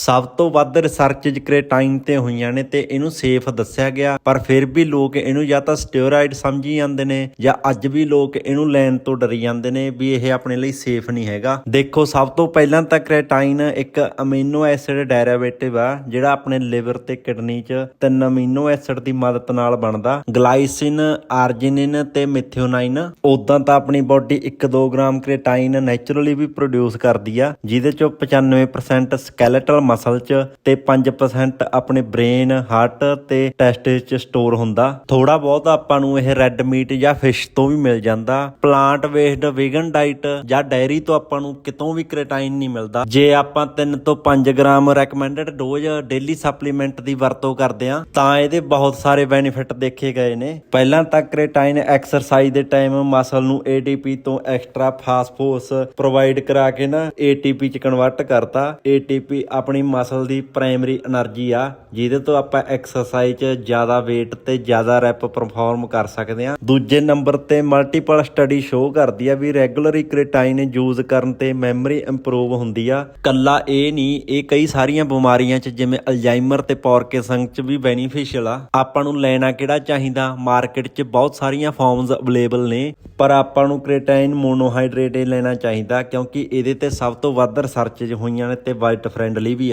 ਸਭ ਤੋਂ ਵੱਧ ਰਿਸਰਚ ਕ੍ਰੇਟਾਈਨ ਤੇ ਹੋਈਆਂ ਨੇ ਤੇ ਇਹਨੂੰ ਸੇਫ ਦੱਸਿਆ ਗਿਆ, ਪਰ ਫਿਰ ਵੀ ਲੋਕ ਇਹਨੂੰ ਜਾਂ ਤਾਂ ਸਟੀਰੋਇਡ ਸਮਝੀ ਜਾਂਦੇ ਨੇ ਜਾਂ ਅੱਜ ਵੀ ਲੋਕ ਇਹਨੂੰ ਲੈਣ ਤੋਂ ਡਰੀ ਜਾਂਦੇ ਨੇ ਵੀ ਇਹ ਆਪਣੇ ਲਈ ਸੇਫ ਨਹੀਂ ਹੈਗਾ। ਦੇਖੋ, ਸਭ ਤੋਂ ਪਹਿਲਾਂ ਤਾਂ ਕ੍ਰੇਟਾਈਨ ਇੱਕ ਅਮੀਨੋ ਐਸਿਡ ਡੈਰੀਵੇਟਿਵ ਆ, ਜਿਹੜਾ ਆਪਣੇ ਲਿਵਰ ਤੇ ਕਿਡਨੀ 'ਚ ਤਿੰਨ ਅਮੀਨੋ ਐਸਿਡ ਦੀ ਮਦਦ ਨਾਲ ਬਣਦਾ। ਗਲਾਈਸਿਨ ਆਰਜਿਨਿਨ ਤੇ ਮਿਥਿਓਨਾਈਨ ਉਦਾਂ ਤਾਂ ਆਪਣੀ ਬਾਡੀ 1-2 ਗ੍ਰਾਮ ਕ੍ਰੇਟਾਈਨ ਨੇਚਰਲੀ ਵੀ ਪ੍ਰੋਡਿਊਸ ਕਰਦੀ ਆ, ਜਿਹਦੇ ਚੋਂ 95% ਸਕੈਲੇਟਲ ਮਸਲ 'ਚ ਤੇ 5% ਆਪਣੇ ਬ੍ਰੇਨ ਹਾਰਟ ਤੇ ਟੈਸਟਿਸ 'ਚ ਸਟੋਰ ਹੁੰਦਾ। ਥੋੜਾ ਬਹੁਤ ਆਪਾਂ ਨੂੰ ਇਹ ਰੈੱਡ ਮੀਟ ਜਾਂ ਫਿਸ਼ ਤੋਂ ਵੀ ਮਿਲ ਜਾਂਦਾ। ਪਲਾਂਟ ਵੇਸਡ ਵੀਗਨ ਡਾਈਟ ਜਾਂ ਡਾਇਰੀ ਤੋਂ ਆਪਾਂ ਨੂੰ ਕਿਤੋਂ ਵੀ ਕ੍ਰੇਟਾਈਨ ਨਹੀਂ ਮਿਲਦਾ। ਜੇ ਆਪਾਂ 3 ਤੋਂ 5 gram recommended dose daily supplement ਦੀ ਵਰਤੋਂ ਕਰਦੇ ਆ ਤਾਂ ਇਹਦੇ ਬਹੁਤ ਸਾਰੇ ਬੈਨੀਫਿਟ ਦੇਖੇ ਗਏ ਨੇ। ਪਹਿਲਾਂ ਤਾਂ ਕ੍ਰੇਟਾਈਨ ਐਕਸਰਸਾਈਜ਼ ਦੇ ਟਾਈਮ ਮਸਲ ਨੂੰ ATP ਤੋਂ ਐਕਸਟਰਾ ਫਾਸਫੋਰਸ ਪ੍ਰੋਵਾਈਡ ਕਰਾ ਕੇ ਨਾ ATP ਚ ਕਨਵਰਟ ਕਰਤਾ। ATP ਆਪਣੀ ਆਪਣੀ ਮਸਲ ਦੀ ਪ੍ਰਾਇਮਰੀ એનર્ਜੀ ਆ, ਜਿਹਦੇ ਤੋਂ ਆਪਾਂ ਐਕਸਰਸਾਈਜ਼ 'ਚ ਜ਼ਿਆਦਾ weight ਤੇ ਜ਼ਿਆਦਾ ਰੈਪ ਪਰਫਾਰਮ ਕਰ ਸਕਦੇ ਆ ਦੂਜੇ ਨੰਬਰ ਤੇ ਮਲਟੀਪਲ ਸਟੱਡੀ ਸ਼ੋਅ ਕਰਦੀ ਆ ਵੀ ਰੈਗੂਲਰੀ ਕ੍ਰੀਟਾਈਨ ਯੂਜ਼ ਕਰਨ ਤੇ ਮੈਮਰੀ ਇੰਪਰੂਵ ਹੁੰਦੀ ਆ। ਕੱਲਾ ਇਹ ਨਹੀਂ, ਇਹ ਕਈ ਸਾਰੀਆਂ ਬਿਮਾਰੀਆਂ 'ਚ ਜਿਵੇਂ ਅਲਜ਼ਾਈਮਰ ਤੇ ਪੌਰਕਿਸਨ 'ਚ ਵੀ ਬੈਨੀਫੀਸ਼ੀਅਲ ਆ। ਆਪਾਂ ਨੂੰ ਲੈਣਾ ਕਿਹੜਾ ਚਾਹੀਦਾ? ਮਾਰਕੀਟ 'ਚ ਬਹੁਤ ਸਾਰੀਆਂ ਫਾਰਮਸ ਅਵੇਲੇਬਲ ਨੇ, ਪਰ ਆਪਾਂ ਨੂੰ ਕ੍ਰੀਟਾਈਨ ਮੋਨੋਹਾਈਡਰੇਟ ਲੈਣਾ ਚਾਹੀਦਾ ਕਿਉਂਕਿ ਇਹਦੇ ਤੇ ਸਭ ਤੋਂ ਵੱਧ ਰਿਸਰਚਸ ਹੋਈਆਂ ਨੇ ਤੇ ਵਾਈਟ ਫਰੈਂਡਲੀ ਵੀ